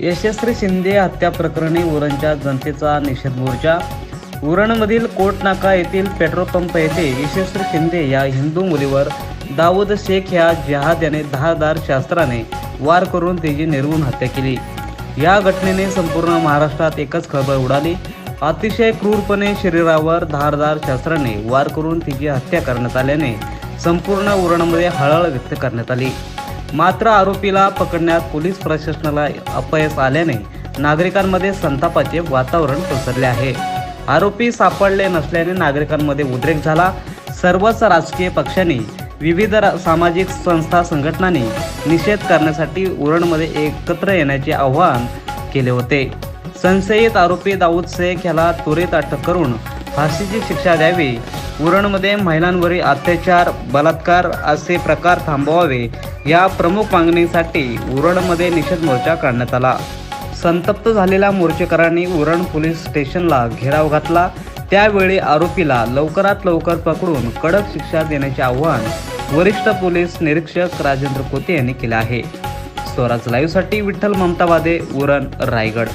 यशस्वी शिंदे हत्या प्रकरणी उरणच्या जनतेचा निषेध मोर्चा. उरणमधील कोटनाका येथील पेट्रोल पंप येथे यशस्वी शिंदे या हिंदू मुलीवर दाऊद शेख या जहाद याने धारदार शास्त्राने वार करून तिची निर्गुण हत्या केली. या घटनेने संपूर्ण महाराष्ट्रात एकच खळबळ उडाली. अतिशय क्रूरपणे शरीरावर धारदार शास्त्राने वार करून तिची हत्या करण्यात आल्याने संपूर्ण उरणमध्ये हळहळ व्यक्त करण्यात आली. मात्र आरोपीला पकडण्यात पोलीस प्रशासनाला अपयश आल्याने नागरिकांमध्ये संतापाचे वातावरण पसरले आहे. आरोपी सापडले नसल्याने नागरिकांमध्ये उद्रेक झाला. सर्वच राजकीय पक्षांनी विविध सामाजिक संस्था संघटनांनी निषेध करण्यासाठी उरणमध्ये एकत्र येण्याचे आवाहन केले होते. संशयित आरोपी दाऊद शेख याला त्वरित अटक करून फाशीची शिक्षा द्यावी उरणमध्ये महिलांवरील अत्याचार बलात्कार असे प्रकार थांबवावे या प्रमुख मागणीसाठी उरणमध्ये निषेध मोर्चा काढण्यात आला. संतप्त झालेल्या मोर्चेकरांनी उरण पोलीस स्टेशनला घेराव घातला. त्यावेळी आरोपीला लवकरात लवकर पकडून कडक शिक्षा देण्याचे आव्हान वरिष्ठ पोलीस निरीक्षक राजेंद्र कोते यांनी केले आहे. स्वराज लाईव्हसाठी विठ्ठल ममतावादे उरण रायगड.